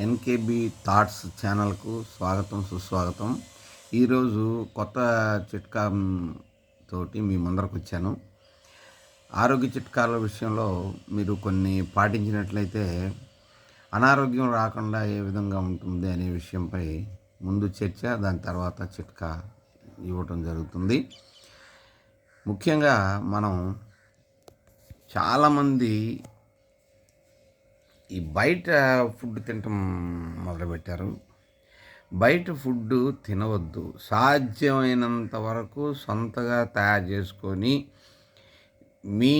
ఎన్కేబి thoughts ఛానల్కు స్వాగతం సుస్వాగతం. ఈరోజు కొత్త చిట్కా తోటి మీ ముందరకు వచ్చాను. ఆరోగ్య చిట్కాల విషయంలో మీరు కొన్ని పాటించినట్లయితే అనారోగ్యం రాకుండా ఏ విధంగా ఉంటుంది అనే విషయంపై ముందు చర్చ దాని తర్వాత చిట్కా ఇవ్వటం జరుగుతుంది. ముఖ్యంగా మనం చాలామంది ఈ బయట ఫుడ్ తినటం మొదలుపెట్టారు. బయట ఫుడ్ తినవద్దు. సాధ్యమైనంత వరకు సొంతగా తయారు చేసుకొని మీ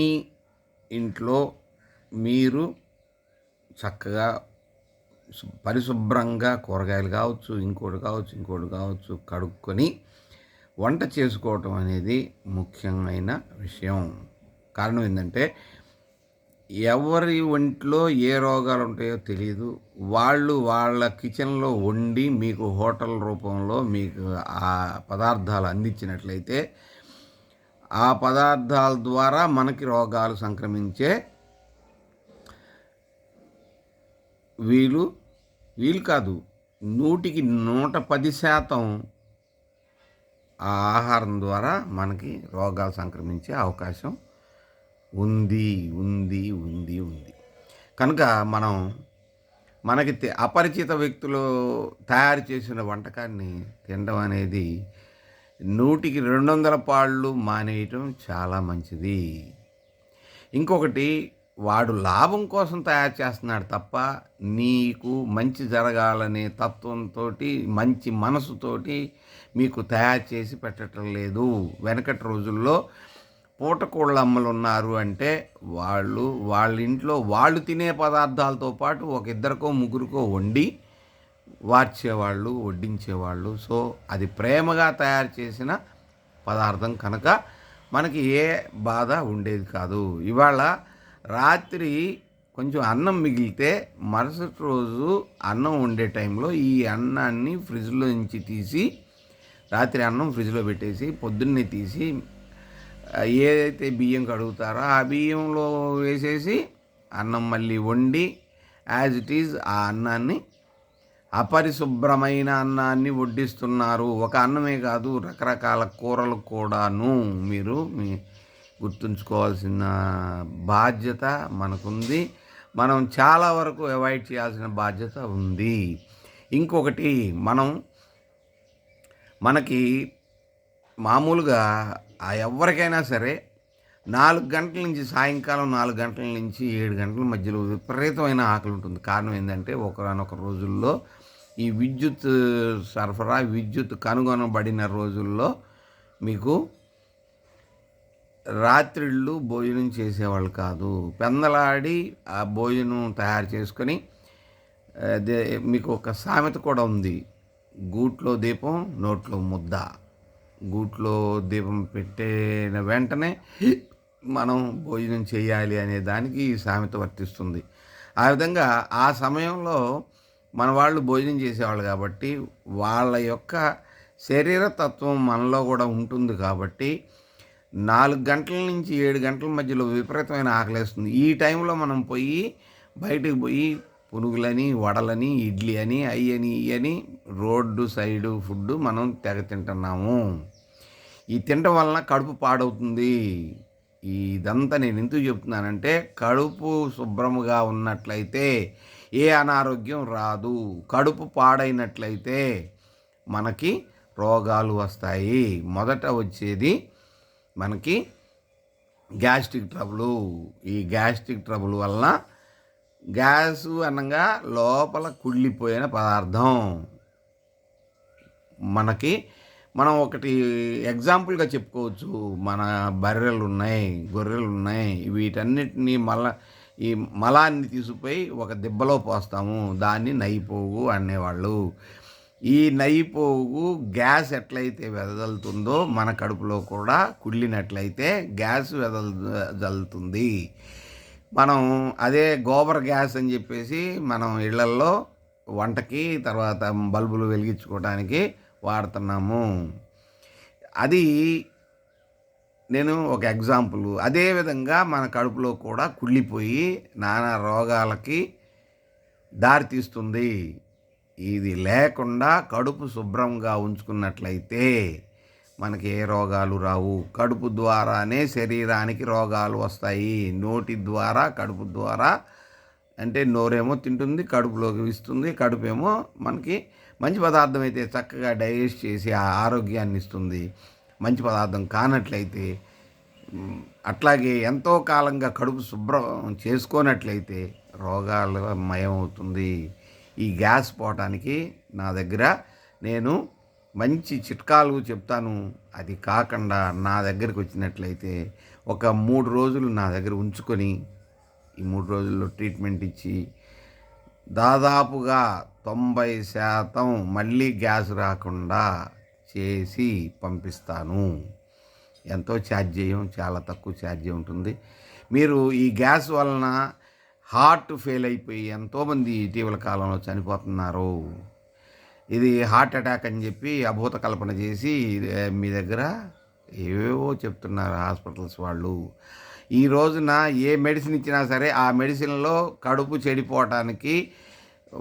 ఇంట్లో మీరు చక్కగా పరిశుభ్రంగా కూరగాయలు కావచ్చు ఇంకోటి కావచ్చు ఇంకోటి కావచ్చు కడుక్కొని వంట చేసుకోవటం అనేది ముఖ్యమైన విషయం. కారణం ఏంటంటే ఎవరి ఒంట్లో ఏ రోగాలు ఉంటాయో తెలియదు వాళ్ళు వాళ్ళ కిచెన్లో వండి మీకు హోటల్ రూపంలో మీకు ఆ పదార్థాలు అందించినట్లయితే ఆ పదార్థాల ద్వారా మనకి రోగాలు సంక్రమించే వీలు వీలు కాదు. నూటికి నూట పది శాతం ఆ ఆహారం ద్వారా మనకి రోగాలు సంక్రమించే అవకాశం ఉంది ఉంది ఉంది ఉంది. కనుక మనం మనకి అపరిచిత వ్యక్తులు తయారు చేసిన వంటకాన్ని తినడం అనేది నూటికి రెండు వందల పాళ్ళు మానేయటం చాలా మంచిది. ఇంకొకటి వాడు లాభం కోసం తయారు చేస్తున్నాడు తప్ప నీకు మంచి జరగాలనే తత్వంతో మంచి మనసుతోటి మీకు తయారు చేసి పెట్టడం లేదు. వెనకటి రోజుల్లో పూటకోళ్ళ అమ్మలు ఉన్నారు అంటే వాళ్ళు వాళ్ళ ఇంట్లో వాళ్ళు తినే పదార్థాలతో పాటు ఒక ఇద్దరికో ముగ్గురికో వండి వార్చేవాళ్ళు వడ్డించేవాళ్ళు. సో అది ప్రేమగా తయారు చేసిన పదార్థం కనుక మనకి ఏ బాధ ఉండేది కాదు. ఇవాళ రాత్రి కొంచెం అన్నం మిగిలితే మరుసటి రోజు అన్నం వండే టైంలో ఈ అన్నాన్ని ఫ్రిడ్జ్లో నుంచి తీసి రాత్రి అన్నం ఫ్రిడ్జ్లో పెట్టేసి పొద్దున్నే తీసి ఏదైతే బియ్యం కడుగుతారో ఆ బియ్యంలో వేసేసి అన్నం మళ్ళీ వండి యాజ్ ఇట్ ఈజ్ ఆ అన్నాన్ని అపరిశుభ్రమైన అన్నాన్ని వడ్డిస్తున్నారు. ఒక అన్నమే కాదు రకరకాల కూరలు కూడాను మీరు మీ గుర్తుంచుకోవాల్సిన బాధ్యత మనకుంది. మనం చాలా వరకు అవాయిడ్ చేయాల్సిన బాధ్యత ఉంది. ఇంకొకటి మనం మనకి మామూలుగా ఆ ఎవరికైనా సరే నాలుగు గంటల నుంచి సాయంకాలం నాలుగు గంటల నుంచి ఏడు గంటల మధ్యలో విపరీతమైన ఆకలి ఉంటుంది. కారణం ఏంటంటే ఒకనొక రోజుల్లో ఈ విద్యుత్ సరఫరా విద్యుత్ కనుగొనబడిన రోజుల్లో మీకు రాత్రిళ్ళు భోజనం చేసేవాళ్ళు కాదు. పెందలాడి ఆ భోజనం తయారు చేసుకొని అదే మీకు ఒక సామెత కూడా ఉంది. గూట్లో దీపం నోట్లో ముద్ద. గూట్లో దీపం పెట్టిన వెంటనే మనం భోజనం చేయాలి అనే దానికి ఈ సామెత వర్తిస్తుంది. ఆ విధంగా ఆ సమయంలో మన వాళ్ళు భోజనం చేసేవాళ్ళు కాబట్టి వాళ్ళ యొక్క శరీర తత్వం మనలో కూడా ఉంటుంది కాబట్టి నాలుగు గంటల నుంచి ఏడు గంటల మధ్యలో విపరీతమైన ఆకలేస్తుంది. ఈ టైంలో మనం పోయి బయటకు పోయి పునుగులని వడలని ఇడ్లీ అని అయ్యని అని రోడ్డు సైడు ఫుడ్ మనం తెగ తింటున్నాము. ఈ తినడం వలన కడుపు పాడవుతుంది. ఇదంతా నేను ఎందుకు చెప్తున్నానంటే కడుపు శుభ్రముగా ఉన్నట్లయితే ఏ అనారోగ్యం రాదు. కడుపు పాడైనట్లయితే మనకి రోగాలు వస్తాయి. మొదట వచ్చేది మనకి గ్యాస్ట్రిక్ ట్రబుల్. ఈ గ్యాస్ట్రిక్ ట్రబుల్ వలన గ్యాస్ అనగా లోపల కుళ్ళిపోయిన పదార్థం. మనకి మనం ఒకటి ఎగ్జాంపుల్గా చెప్పుకోవచ్చు. మన బర్రెలు ఉన్నాయి గొర్రెలు ఉన్నాయి వీటన్నిటిని మల ఈ మలాన్ని తీసుకుపోయి ఒక దిబ్బలో పోస్తాము. దాన్ని నైపోగు అనేవాళ్ళు. ఈ నైపోగు గ్యాస్ ఎట్లయితే వెదజల్లుతుందో మన కడుపులో కూడా కుళ్ళినట్లయితే గ్యాస్ వెదజల్లుతుంది మనం అదే గోబర్ గ్యాస్ అని చెప్పేసి మనం ఇళ్ళల్లో వంటకి తర్వాత బల్బులు వెలిగించుకోవడానికి వాడుతున్నాము. అది నేను ఒక ఎగ్జాంపుల్. అదేవిధంగా మన కడుపులో కూడా కుళ్ళిపోయి నానా రోగాలకి దారితీస్తుంది ఇది లేకుండా కడుపు శుభ్రంగా ఉంచుకున్నట్లయితే మనకి ఏ రోగాలు రావు? కడుపు ద్వారానే శరీరానికి రోగాలు వస్తాయి. నోటి ద్వారా కడుపు ద్వారా అంటే నోరేమో తింటుంది కడుపులోకి ఇస్తుంది కడుపు ఏమో మనకి మంచి పదార్థం అయితే చక్కగా డైజెస్ట్ చేసి ఆ ఆరోగ్యాన్ని ఇస్తుంది. మంచి పదార్థం కానట్లయితే అట్లాగే ఎంతో కాలంగా కడుపు శుభ్రం చేసుకోనట్లయితే రోగాలు మయమవుతుంది ఈ గ్యాస్ పోవటానికి నా దగ్గర నేను మంచి చిట్కాలు చెప్తాను. అది కాకుండా నా దగ్గరికి వచ్చినట్లయితే ఒక మూడు రోజులు నా దగ్గర ఉంచుకొని ఈ మూడు రోజుల్లో ట్రీట్మెంట్ ఇచ్చి దాదాపుగా తొంభై శాతం మళ్ళీ గ్యాస్ రాకుండా చేసి పంపిస్తాను. ఎంతో ఛార్జ్ చేయం చాలా తక్కువ ఛార్జ్ ఉంటుంది. మీరు ఈ గ్యాస్ వలన హార్ట్ ఫెయిల్ అయిపోయి ఎంతోమంది ఇటీవల కాలంలో చనిపోతున్నారు. ఇది హార్ట్ అటాక్ అని చెప్పి అభూత కల్పన చేసి మీ దగ్గర ఏవేవో చెప్తున్నారు హాస్పిటల్స్ వాళ్ళు. ఈ రోజున ఏ మెడిసిన్ ఇచ్చినా సరే ఆ మెడిసిన్లో కడుపు చెడిపోవటానికి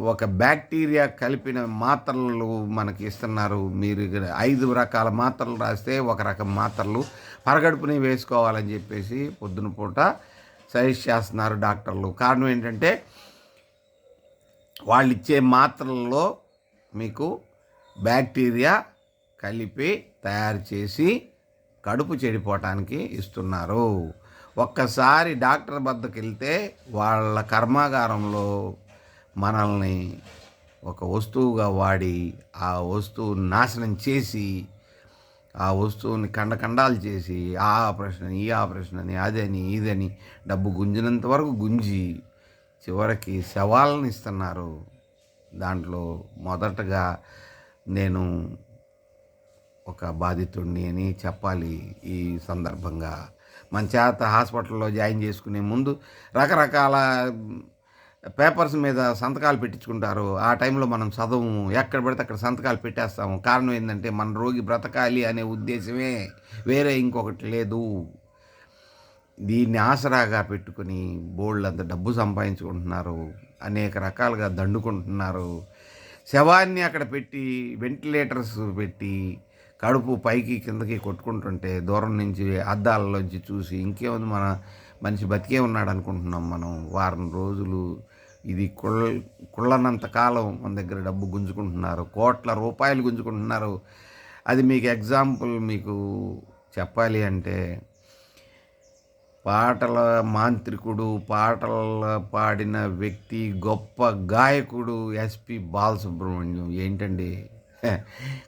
ఒక బ్యాక్టీరియా కలిపిన మాత్రలు మనకి ఇస్తున్నారు. మీరు ఇక్కడ ఐదు రకాల మాత్రలు రాస్తే ఒక రకం మాత్రలు పరగడుపుని వేసుకోవాలని చెప్పేసి పొద్దున పూట సజెస్ట్ చేస్తున్నారు డాక్టర్లు. కారణం ఏంటంటే వాళ్ళు ఇచ్చే మాత్రల్లో మీకు బ్యాక్టీరియా కలిపి తయారు చేసి కడుపు చెడిపోవటానికి ఇస్తున్నారు. ఒక్కసారి డాక్టర్ వద్దకు వెళ్తే వాళ్ళ కర్మాగారంలో మనల్ని ఒక వస్తువుగా వాడి ఆ వస్తువు నాశనం చేసి ఆ వస్తువుని కండకండాలు చేసి ఆ ఆపరేషన్ ఈ ఆపరేషన్ అని అదని ఇదని డబ్బు గుంజినంత వరకు గుంజి చివరికి శవాలను ఇస్తున్నారు. దాంట్లో మొదటగా నేను ఒక బాధితుడిని అని చెప్పాలి ఈ సందర్భంగా. మన చేత హాస్పిటల్లో జాయిన్ చేసుకునే ముందు రకరకాల పేపర్స్ మీద సంతకాలు పెట్టించుకుంటారు. ఆ టైంలో మనం చదవము. ఎక్కడ పడితే అక్కడ సంతకాలు పెట్టేస్తాము. కారణం ఏంటంటే మన రోగి బ్రతకాలి అనే ఉద్దేశమే వేరే ఇంకొకటి లేదు. దీన్ని ఆసరాగా పెట్టుకుని బోళ్ళంత అంత డబ్బు సంపాదించుకుంటున్నారు అనేక రకాలుగా దండుకుంటున్నారు. శవాన్ని అక్కడ పెట్టి వెంటిలేటర్స్ పెట్టి కడుపు పైకి కిందకి కొట్టుకుంటుంటే దూరం నుంచి అద్దాలలోంచి చూసి ఇంకేముంది మన మనిషి బతికే ఉన్నాడు అనుకుంటున్నాం మనం. వారం రోజులు ఇది కుళ్ళ కుళ్ళనంత కాలం మన దగ్గర డబ్బు గుంజుకుంటున్నారు కోట్ల రూపాయలు గుంజుకుంటున్నారు. అది మీకు ఎగ్జాంపుల్ మీకు చెప్పాలి అంటే పాటల మాంత్రికుడు పాటలు పాడిన వ్యక్తి గొప్ప గాయకుడు ఎస్పి బాలసుబ్రహ్మణ్యం. ఏంటండి?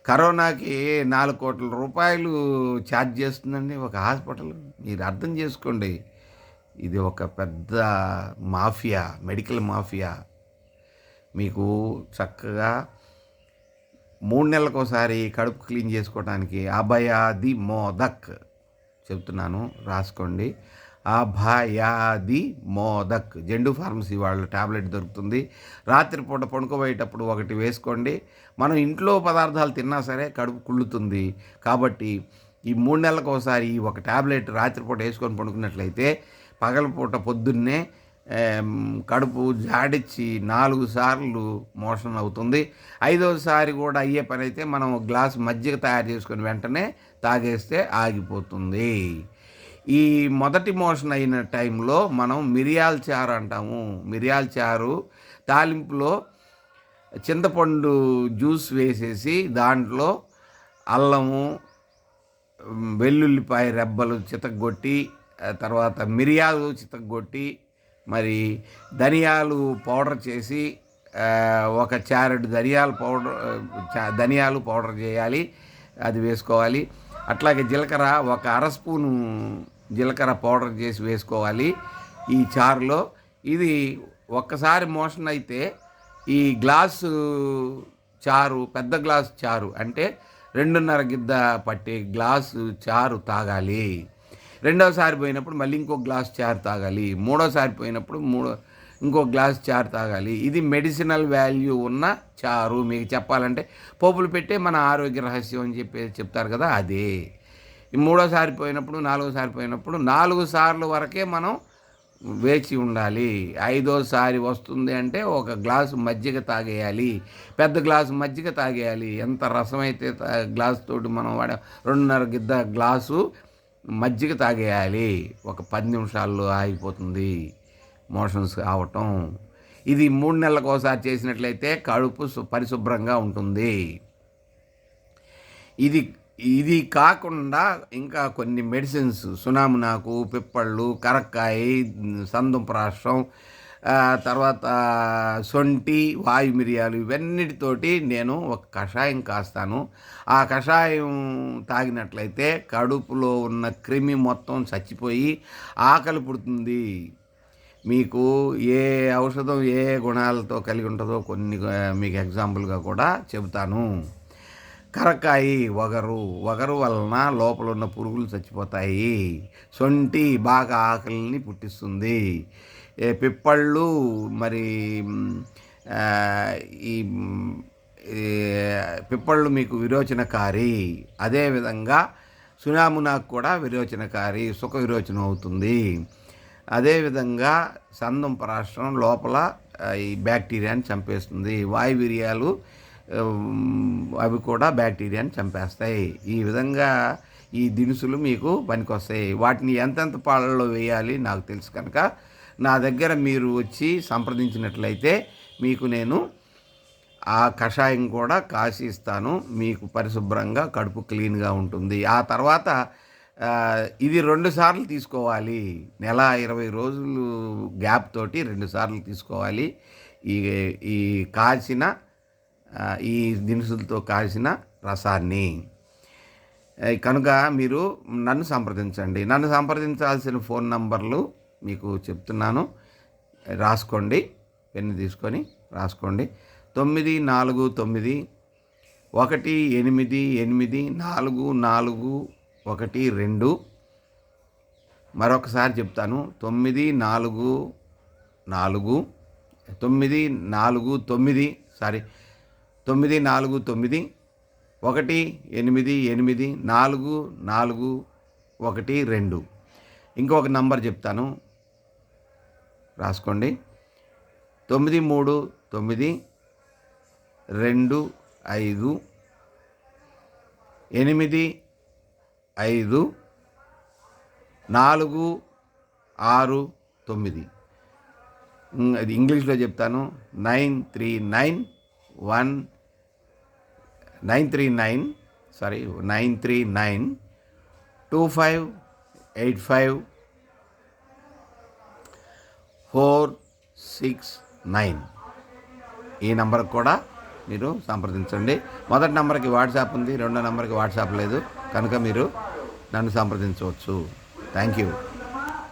కరోనాకి నాలుగు కోట్ల రూపాయలు ఛార్జ్ చేస్తుందండి ఒక హాస్పిటల్. మీరు అర్థం చేసుకోండి. ఇది ఒక పెద్ద మాఫియా మెడికల్ మాఫియా. మీకు చక్కగా మూడు నెలలకు ఒకసారి కడుపు క్లీన్ చేసుకోవడానికి అభయాది మోదక్ చెప్తున్నాను రాసుకోండి. అభయాది మోదక్. జెండు ఫార్మసీ వాళ్ళ టాబ్లెట్ దొరుకుతుంది. రాత్రిపూట పడుకోబోయేటప్పుడు ఒకటి వేసుకోండి. మనం ఇంట్లో పదార్థాలు తిన్నా సరే కడుపు కుళ్ళుతుంది. కాబట్టి ఈ మూడు నెలలకు ఒకసారి ఈ ఒక టాబ్లెట్ రాత్రిపూట వేసుకొని పడుకున్నట్లయితే పగలపూట పొద్దున్నే కడుపు జాడిచ్చి నాలుగు సార్లు మోషన్ అవుతుంది. ఐదోసారి కూడా అయ్యే పని అయితే మనం గ్లాస్ మజ్జిగ తయారు చేసుకొని వెంటనే తాగేస్తే ఆగిపోతుంది. ఈ మొదటి మోషన్ అయిన టైంలో మనం మిరియాల చారు అంటాము. మిరియాల చారు తాలింపులో చింతపండు జ్యూస్ వేసేసి దాంట్లో అల్లము వెల్లుల్లిపాయ రెబ్బలు చితగొట్టి తర్వాత మిరియాలు చితగొట్టి మరి ధనియాలు పౌడర్ చేసి ఒక చారెడు ధనియాలు పౌడర్ చా- ధనియాలు పౌడర్ చేయాలి. అది వేసుకోవాలి. అట్లాగే జీలకర్ర ఒక అర స్పూను జీలకర్ర పౌడర్ చేసి వేసుకోవాలి ఈ చారులో. ఇది ఒక్కసారి మోషన్ అయితే ఈ గ్లాసు చారు పెద్ద గ్లాసు చారు అంటే రెండున్నర గిద్ద పట్టే గ్లాసు చారు తాగాలి. రెండోసారి పోయినప్పుడు మళ్ళీ ఇంకో గ్లాస్ చారు తాగాలి. మూడోసారి పోయినప్పుడు మూడో ఇంకో గ్లాస్ చారు తాగాలి. ఇది మెడిసినల్ వాల్యూ ఉన్న చారు. మీకు చెప్పాలంటే పోపులు పెట్టే మన ఆరోగ్య రహస్యం అని చెప్పి చెప్తారు కదా అదే. ఈ మూడోసారి పోయినప్పుడు నాలుగోసారి పోయినప్పుడు నాలుగు సార్లు వరకే మనం వేచి ఉండాలి. ఐదోసారి వస్తుంది అంటే ఒక గ్లాసు మజ్జిగ తాగేయాలి. పెద్ద గ్లాసు మజ్జిగ తాగేయాలి. ఎంత రసమైతే తా- తోటి మనం వాడ రెండున్నర గిద్ద గ్లాసు మజ్జిగ తాగేయాలి. ఒక పది నిమిషాల్లో ఆగిపోతుంది. మోషన్స్ కావటం. ఇది మూడు నెలలకు ఒకసారి చేసినట్లయితే కడుపు సు- పరిశుభ్రంగా ఉంటుంది. ఇది ఇది కాకుండా ఇంకా కొన్ని మెడిసిన్స్ సునామునాకు పిప్పళ్ళు కరక్కాయి సందుంపరాష్ట్రం తర్వాత సొంటి వాయు మిరియాలు ఇవన్నిటితోటి నేను ఒక కషాయం కాస్తాను. ఆ కషాయం తాగినట్లయితే కడుపులో ఉన్న క్రిమి మొత్తం చచ్చిపోయి ఆకలి పుడుతుంది. మీకు ఏ ఔషధం ఏ గుణాలతో కలిగి ఉంటుందో కొన్ని మీకు ఎగ్జాంపుల్గా కూడా చెబుతాను. కరకాయి వగరు. వగరు వలన లోపల ఉన్న పురుగులు చచ్చిపోతాయి. సొంటి బాగా ఆకలిని పుట్టిస్తుంది. పిప్పళ్ళు మరి ఈ పిప్పళ్ళు మీకు విరోచనకారి. అదేవిధంగా సునామునాకు కూడా విరోచనకారి సుఖ విరోచనం అవుతుంది. అదేవిధంగా సందం పరాష్ట్రం లోపల ఈ బ్యాక్టీరియాని చంపేస్తుంది. వాయువీర్యాలు అవి కూడా బ్యాక్టీరియాని చంపేస్తాయి. ఈ విధంగా ఈ దినుసులు మీకు పనికొస్తాయి. వాటిని ఎంతెంత పాలల్లో వేయాలి నాకు తెలుసు కనుక నా దగ్గర మీరు వచ్చి సంప్రదించినట్లయితే మీకు నేను ఆ కషాయం కూడా కాసి ఇస్తాను. మీకు పరిశుభ్రంగా కడుపు క్లీన్గా ఉంటుంది. ఆ తర్వాత ఇది రెండు సార్లు తీసుకోవాలి. నెల ఇరవై రోజులు గ్యాప్ తోటి రెండు సార్లు తీసుకోవాలి. ఈ ఈ కాసిన ఈ దినుసులతో కాసిన రసాన్ని. కనుక మీరు నన్ను సంప్రదించండి. నన్ను సంప్రదించాల్సిన ఫోన్ నంబర్లు మీకు చెప్తున్నాను. రాసుకోండి. పెన్ను తీసుకొని రాసుకోండి. తొమ్మిది నాలుగు తొమ్మిది ఒకటి ఎనిమిది ఎనిమిది నాలుగు నాలుగు ఒకటి రెండు. మరొకసారి చెప్తాను. తొమ్మిది నాలుగు నాలుగు తొమ్మిది నాలుగు తొమ్మిది సారీ తొమ్మిది నాలుగు తొమ్మిది ఒకటి ఎనిమిది ఎనిమిది నాలుగు నాలుగు ఒకటి రెండు. ఇంకొక నంబర్ చెప్తాను. రాసుకోండి. తొమ్మిది మూడు తొమ్మిది రెండు ఐదు ఎనిమిది ఐదు నాలుగు ఆరు తొమ్మిది. అది ఇంగ్లీష్లో చెప్తాను. Nine three nine one nine three nine sorry nine three nine two five eight five four six nine. ఈ నెంబర్కి కూడా మీరు సంప్రదించండి. మొదటి నెంబర్కి వాట్సాప్ ఉంది రెండో నెంబర్కి వాట్సాప్ లేదు. కనుక మీరు నన్ను సంప్రదించవచ్చు. Thank you.